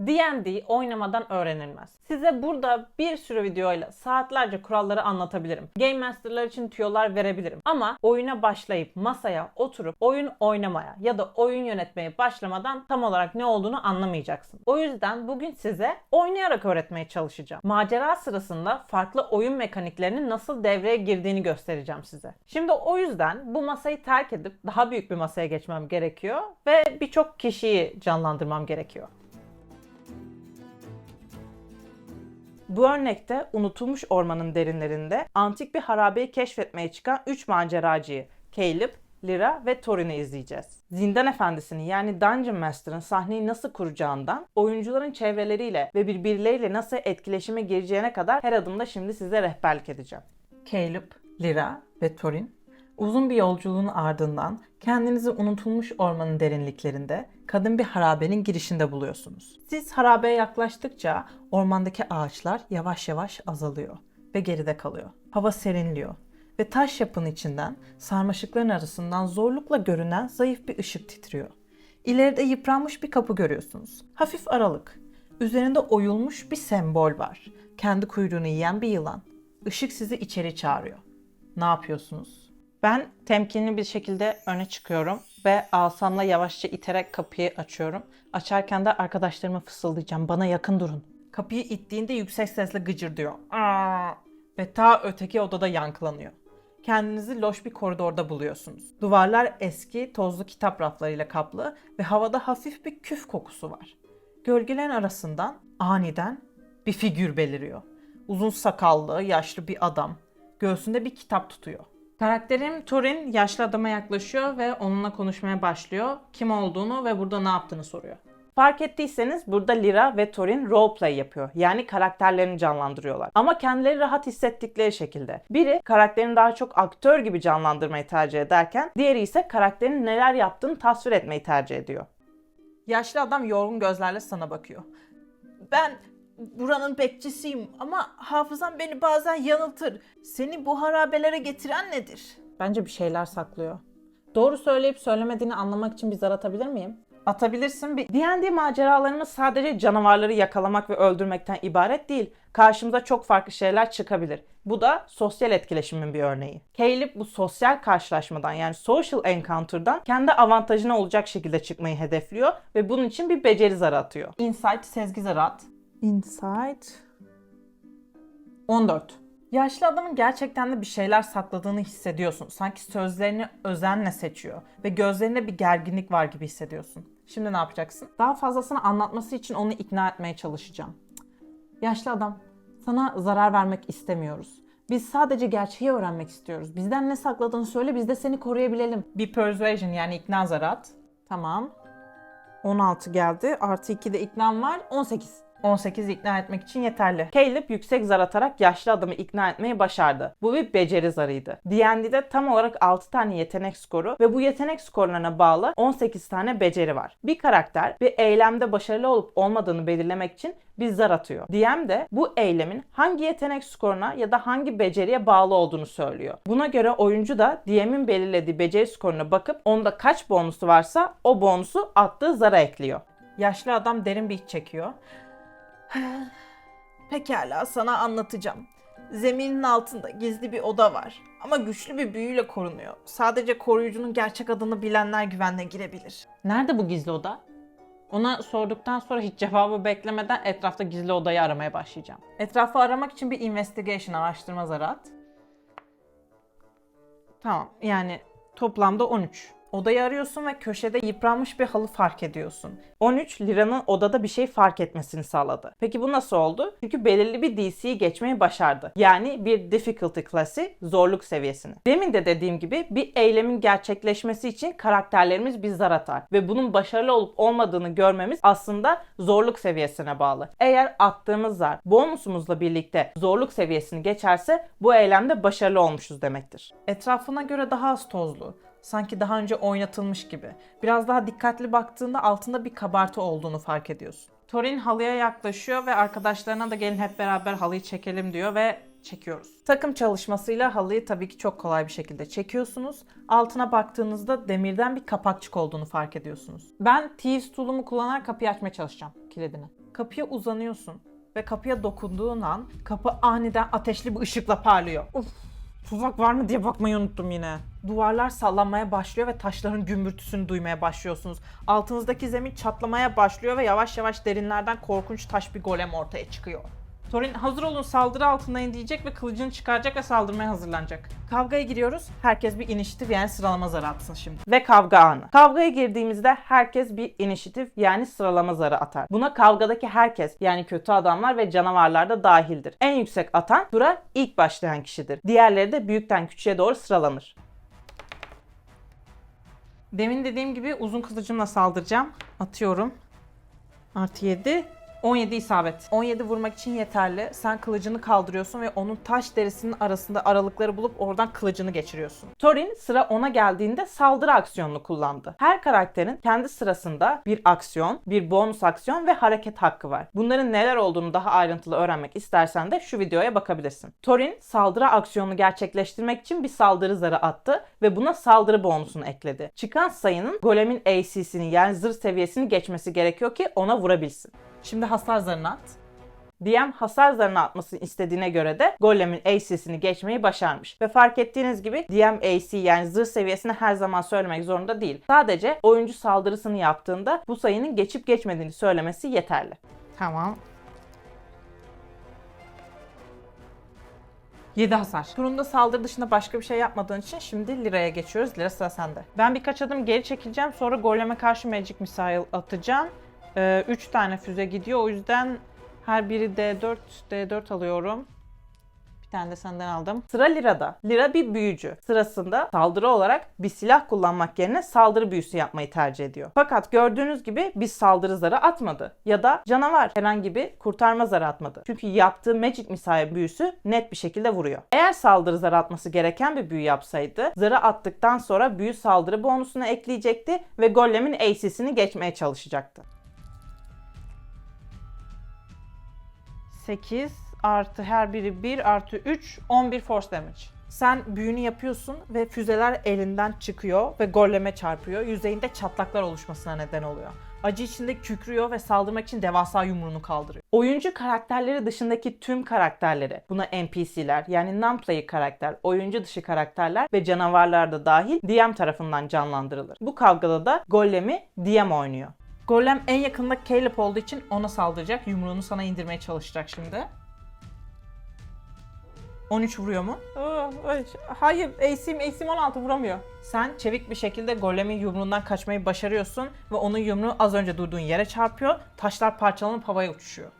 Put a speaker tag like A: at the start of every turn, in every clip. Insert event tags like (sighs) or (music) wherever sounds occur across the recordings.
A: D&D oynamadan öğrenilmez. Size burada bir sürü videoyla saatlerce kuralları anlatabilirim. Game Master'lar için tüyolar verebilirim. Ama oyuna başlayıp masaya oturup oyun oynamaya ya da oyun yönetmeye başlamadan tam olarak ne olduğunu anlamayacaksın. O yüzden bugün size oynayarak öğretmeye çalışacağım. Macera sırasında farklı oyun mekaniklerinin nasıl devreye girdiğini göstereceğim size. Şimdi o yüzden bu masayı terk edip daha büyük bir masaya geçmem gerekiyor ve birçok kişiyi canlandırmam gerekiyor. Bu örnekte unutulmuş ormanın derinlerinde antik bir harabeyi keşfetmeye çıkan 3 maceracıyı Caleb, Lyra ve Thorin'i izleyeceğiz. Zindan Efendisi'nin yani Dungeon Master'ın sahneyi nasıl kuracağından, oyuncuların çevreleriyle ve birbirleriyle nasıl etkileşime gireceğine kadar her adımda şimdi size rehberlik edeceğim. Caleb, Lyra ve Thorin Uzun bir yolculuğun ardından kendinizi unutulmuş ormanın derinliklerinde kadın bir harabenin girişinde buluyorsunuz. Siz harabeye yaklaştıkça ormandaki ağaçlar yavaş yavaş azalıyor ve geride kalıyor. Hava serinliyor ve taş yapının içinden sarmaşıkların arasından zorlukla görünen zayıf bir ışık titriyor. İleride yıpranmış bir kapı görüyorsunuz. Hafif aralık. Üzerinde oyulmuş bir sembol var. Kendi kuyruğunu yiyen bir yılan. Işık sizi içeri çağırıyor. Ne yapıyorsunuz? Ben temkinli bir şekilde öne çıkıyorum ve asamla yavaşça iterek kapıyı açıyorum. Açarken de arkadaşlarıma fısıldayacağım. Bana yakın durun. Kapıyı ittiğinde yüksek sesle gıcır diyor. Aa! Ve ta öteki odada yankılanıyor. Kendinizi loş bir koridorda buluyorsunuz. Duvarlar eski, tozlu kitap raflarıyla kaplı ve havada hafif bir küf kokusu var. Gölgelerin arasından aniden bir figür beliriyor. Uzun sakallı, yaşlı bir adam. Göğsünde bir kitap tutuyor. Karakterim Thorin yaşlı adama yaklaşıyor ve onunla konuşmaya başlıyor. Kim olduğunu ve burada ne yaptığını soruyor. Fark ettiyseniz burada Lyra ve Thorin roleplay yapıyor. Yani karakterlerini canlandırıyorlar. Ama kendileri rahat hissettikleri şekilde. Biri karakterini daha çok aktör gibi canlandırmayı tercih ederken diğeri ise karakterin neler yaptığını tasvir etmeyi tercih ediyor. Yaşlı adam yorgun gözlerle sana bakıyor. Ben buranın bekçisiyim ama hafızam beni bazen yanıltır. Seni bu harabelere getiren nedir? Bence bir şeyler saklıyor. Doğru söyleyip söylemediğini anlamak için bir zar atabilir miyim? Atabilirsin. D&D maceralarımız sadece canavarları yakalamak ve öldürmekten ibaret değil. Karşımıza çok farklı şeyler çıkabilir. Bu da sosyal etkileşimin bir örneği. Caleb bu sosyal karşılaşmadan yani social encounter'dan kendi avantajına olacak şekilde çıkmayı hedefliyor ve bunun için bir beceri zarı atıyor. Insight sezgi zarı at. Insight 14. Yaşlı adamın gerçekten de bir şeyler sakladığını hissediyorsun. Sanki sözlerini özenle seçiyor ve gözlerinde bir gerginlik var gibi hissediyorsun. Şimdi ne yapacaksın? Daha fazlasını anlatması için onu ikna etmeye çalışacağım. Yaşlı adam, sana zarar vermek istemiyoruz. Biz sadece gerçeği öğrenmek istiyoruz. Bizden ne sakladığını söyle, biz de seni koruyabilelim. Bir persuasion yani ikna zarı at. Tamam. 16 geldi. Artı 2 de iknam var. 18. 18 ikna etmek için yeterli. Caleb yüksek zar atarak yaşlı adamı ikna etmeyi başardı. Bu bir beceri zarıydı. D&D'de tam olarak 6 tane yetenek skoru ve bu yetenek skorlarına bağlı 18 tane beceri var. Bir karakter bir eylemde başarılı olup olmadığını belirlemek için bir zar atıyor. DM de bu eylemin hangi yetenek skoruna ya da hangi beceriye bağlı olduğunu söylüyor. Buna göre oyuncu da DM'in belirlediği beceri skoruna bakıp onda kaç bonusu varsa o bonusu attığı zara ekliyor. Yaşlı adam derin bir iç çekiyor. (sighs) Pekala sana anlatacağım. Zeminin altında gizli bir oda var. Ama güçlü bir büyüyle korunuyor. Sadece koruyucunun gerçek adını bilenler güvenle girebilir. Nerede bu gizli oda? Ona sorduktan sonra hiç cevabı beklemeden etrafta gizli odayı aramaya başlayacağım. Etrafı aramak için bir investigation araştırma zarı at. Tamam yani toplamda 13. Odayı arıyorsun ve köşede yıpranmış bir halı fark ediyorsun. 13 liranın odada bir şey fark etmesini sağladı. Peki bu nasıl oldu? Çünkü belirli bir DC'yi geçmeyi başardı. Yani bir difficulty klası zorluk seviyesini. Demin de dediğim gibi bir eylemin gerçekleşmesi için karakterlerimiz bir zar atar. Ve bunun başarılı olup olmadığını görmemiz aslında zorluk seviyesine bağlı. Eğer attığımız zar bonusumuzla birlikte zorluk seviyesini geçerse bu eylemde başarılı olmuşuz demektir. Etrafına göre daha az tozlu, sanki daha önce oynatılmış gibi. Biraz daha dikkatli baktığında altında bir kabartı olduğunu fark ediyorsun. Torin halıya yaklaşıyor ve arkadaşlarına da gelin hep beraber halıyı çekelim diyor ve çekiyoruz. Takım çalışmasıyla halıyı tabii ki çok kolay bir şekilde çekiyorsunuz. Altına baktığınızda demirden bir kapakçık olduğunu fark ediyorsunuz. Ben Thieves tool'umu kullanarak kapıyı açmaya çalışacağım kilidini. Kapıya uzanıyorsun ve kapıya dokunduğun an kapı aniden ateşli bir ışıkla parlıyor. Uf, tuzak var mı diye bakmayı unuttum yine. Duvarlar sallanmaya başlıyor ve taşların gümbürtüsünü duymaya başlıyorsunuz. Altınızdaki zemin çatlamaya başlıyor ve yavaş yavaş derinlerden korkunç taş bir golem ortaya çıkıyor. Thorin hazır olun saldırı altındayım diyecek ve kılıcını çıkaracak ve saldırmaya hazırlanacak. Kavgaya giriyoruz. Herkes bir inisiyatif yani sıralama zarı atsın şimdi. Ve kavga anı. Kavgaya girdiğimizde herkes bir inisiyatif yani sıralama zarı atar. Buna kavgadaki herkes yani kötü adamlar ve canavarlar da dahildir. En yüksek atan tura ilk başlayan kişidir. Diğerleri de büyükten küçüğe doğru sıralanır. Demin dediğim gibi uzun kılıcımla saldıracağım. Atıyorum. Artı 7. 17 isabet. 17 vurmak için yeterli. Sen kılıcını kaldırıyorsun ve onun taş derisinin arasında aralıkları bulup oradan kılıcını geçiriyorsun. Thorin sıra ona geldiğinde saldırı aksiyonunu kullandı. Her karakterin kendi sırasında bir aksiyon, bir bonus aksiyon ve hareket hakkı var. Bunların neler olduğunu daha ayrıntılı öğrenmek istersen de şu videoya bakabilirsin. Thorin saldırı aksiyonunu gerçekleştirmek için bir saldırı zarı attı ve buna saldırı bonusunu ekledi. Çıkan sayının golemin AC'sini yani zırh seviyesini geçmesi gerekiyor ki ona vurabilsin. Şimdi hasar zarını at. DM hasar zarını atmasını istediğine göre de golemin AC'sini geçmeyi başarmış. Ve fark ettiğiniz gibi DM AC yani zırh seviyesini her zaman söylemek zorunda değil. Sadece oyuncu saldırısını yaptığında bu sayının geçip geçmediğini söylemesi yeterli. Tamam. 7 hasar. Turunda saldırı dışında başka bir şey yapmadığın için şimdi Lira'ya geçiyoruz. Lira sıra sende. Ben birkaç adım geri çekileceğim. Sonra goleme karşı Magic Missile atacağım. 3 tane füze gidiyor. O yüzden her biri D4, D4 alıyorum. Bir tane de senden aldım. Sıra Lira'da. Lira bir büyücü. Sırasında saldırı olarak bir silah kullanmak yerine saldırı büyüsü yapmayı tercih ediyor. Fakat gördüğünüz gibi bir saldırı zarı atmadı. Ya da canavar herhangi bir kurtarma zarı atmadı. Çünkü yaptığı Magic Missile büyüsü net bir şekilde vuruyor. Eğer saldırı zarı atması gereken bir büyü yapsaydı zarı attıktan sonra büyü saldırı bonusunu ekleyecekti ve golemin AC'sini geçmeye çalışacaktı. 8 artı her biri 1 artı 3 11 force damage. Sen büyünü yapıyorsun ve füzeler elinden çıkıyor ve golleme çarpıyor. Yüzeyinde çatlaklar oluşmasına neden oluyor. Acı içinde kükrüyor ve saldırmak için devasa yumruğunu kaldırıyor. Oyuncu karakterleri dışındaki tüm karakterleri, buna NPC'ler yani non-player karakter, oyuncu dışı karakterler ve canavarlar da dahil DM tarafından canlandırılır. Bu kavgada da Gollem'i DM oynuyor. Golem en yakında Caleb olduğu için ona saldıracak. Yumruğunu sana indirmeye çalışacak şimdi. 13 vuruyor mu? Aa, ay, Hayır, AC'm, AC'm 16 vuramıyor. Sen çevik bir şekilde golemin yumruğundan kaçmayı başarıyorsun ve onun yumruğu az önce durduğun yere çarpıyor. Taşlar parçalanıp havaya uçuşuyor.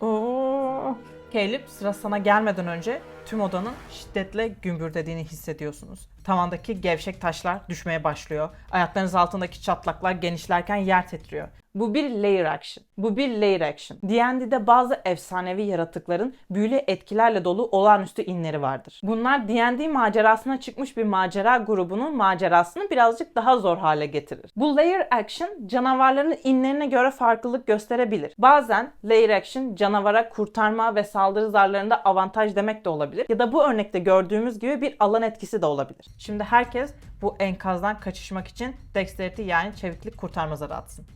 A: Oo. Caleb sıra sana gelmeden önce tüm odanın şiddetle gümbürdediğini hissediyorsunuz. Tavandaki gevşek taşlar düşmeye başlıyor. Ayaklarınız altındaki çatlaklar genişlerken yer titriyor. Bu bir layer action. Bu bir layer action. D&D'de bazı efsanevi yaratıkların büyülü etkilerle dolu olağanüstü inleri vardır. Bunlar D&D macerasına çıkmış bir macera grubunun macerasını birazcık daha zor hale getirir. Bu layer action canavarların inlerine göre farklılık gösterebilir. Bazen layer action canavara kurtarma ve saldırı zarlarında avantaj demek de olabilir. Ya da bu örnekte gördüğümüz gibi bir alan etkisi de olabilir. Şimdi herkes bu enkazdan kaçışmak için dexterity yani çeviklik kurtarma zarı atsın.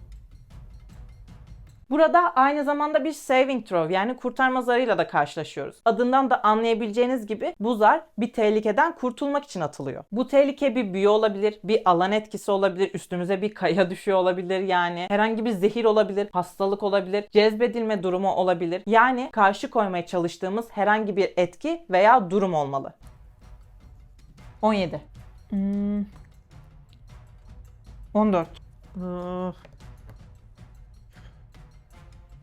A: Burada aynı zamanda bir saving throw yani kurtarma zarıyla da karşılaşıyoruz. Adından da anlayabileceğiniz gibi bu zar bir tehlikeden kurtulmak için atılıyor. Bu tehlike bir büyü olabilir, bir alan etkisi olabilir, üstümüze bir kaya (laughs) düşüyor olabilir yani. Herhangi bir zehir olabilir, hastalık olabilir, cezbedilme durumu olabilir. Yani karşı koymaya çalıştığımız herhangi bir etki veya durum olmalı. 17. Hmm. 14. Uf.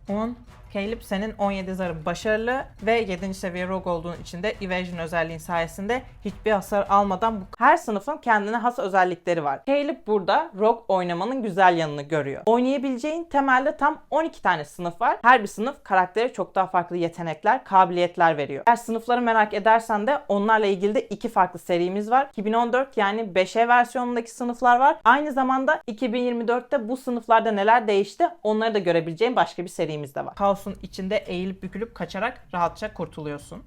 A: 10. Caleb senin 17 zarı başarılı ve 7. seviye rogue olduğun için de evasion özelliğin sayesinde hiçbir hasar almadan bu her sınıfın kendine has özellikleri var. Caleb burada rogue oynamanın güzel yanını görüyor. Oynayabileceğin temelde tam 12 tane sınıf var. Her bir sınıf karaktere çok daha farklı yetenekler, kabiliyetler veriyor. Eğer sınıfları merak edersen de onlarla ilgili de iki farklı serimiz var. 2014 yani 5E versiyonundaki sınıflar var. Aynı zamanda 2024'te bu sınıflarda neler değişti onları da görebileceğin başka bir serimiz de var. Kaosun içinde eğilip bükülüp kaçarak rahatça kurtuluyorsun.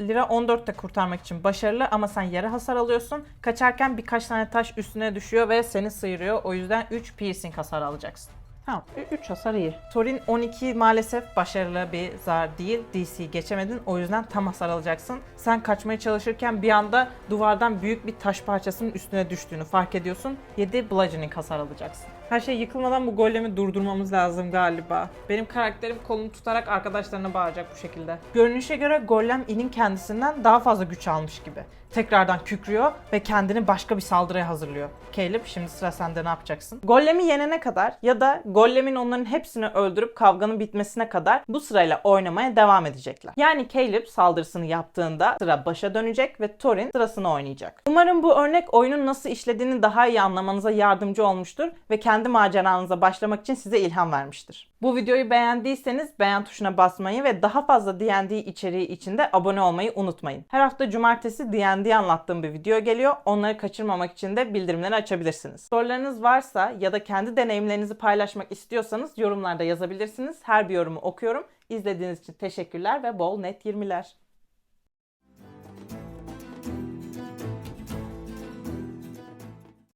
A: Lira 14'te kurtarmak için başarılı ama sen yarı hasar alıyorsun. Kaçarken birkaç tane taş üstüne düşüyor ve seni sıyırıyor. O yüzden 3 piercing hasar alacaksın. Tamam 3 hasar iyi. Torin 12 maalesef başarılı bir zar değil. DC geçemedin o yüzden tam hasar alacaksın. Sen kaçmaya çalışırken bir anda duvardan büyük bir taş parçasının üstüne düştüğünü fark ediyorsun. 7 bludgeoning hasar alacaksın. Her şey yıkılmadan bu golemi durdurmamız lazım galiba. Benim karakterim kolunu tutarak arkadaşlarına bağıracak bu şekilde. Görünüşe göre golem inin kendisinden daha fazla güç almış gibi. Tekrardan kükrüyor ve kendini başka bir saldırıya hazırlıyor. Caleb şimdi sıra sende ne yapacaksın? Golemi yenene kadar ya da Gollem'in onların hepsini öldürüp kavganın bitmesine kadar bu sırayla oynamaya devam edecekler. Yani Caleb saldırısını yaptığında sıra başa dönecek ve Thorin sırasını oynayacak. Umarım bu örnek oyunun nasıl işlediğini daha iyi anlamanıza yardımcı olmuştur ve kendi maceranıza başlamak için size ilham vermiştir. Bu videoyu beğendiyseniz beğen tuşuna basmayı ve daha fazla D&D içeriği için de abone olmayı unutmayın. Her hafta cumartesi D&D anlattığım bir video geliyor. Onları kaçırmamak için de bildirimleri açabilirsiniz. Sorularınız varsa ya da kendi deneyimlerinizi paylaşmak istiyorsanız yorumlarda yazabilirsiniz. Her bir yorumu okuyorum. İzlediğiniz için teşekkürler ve bol net 20'ler.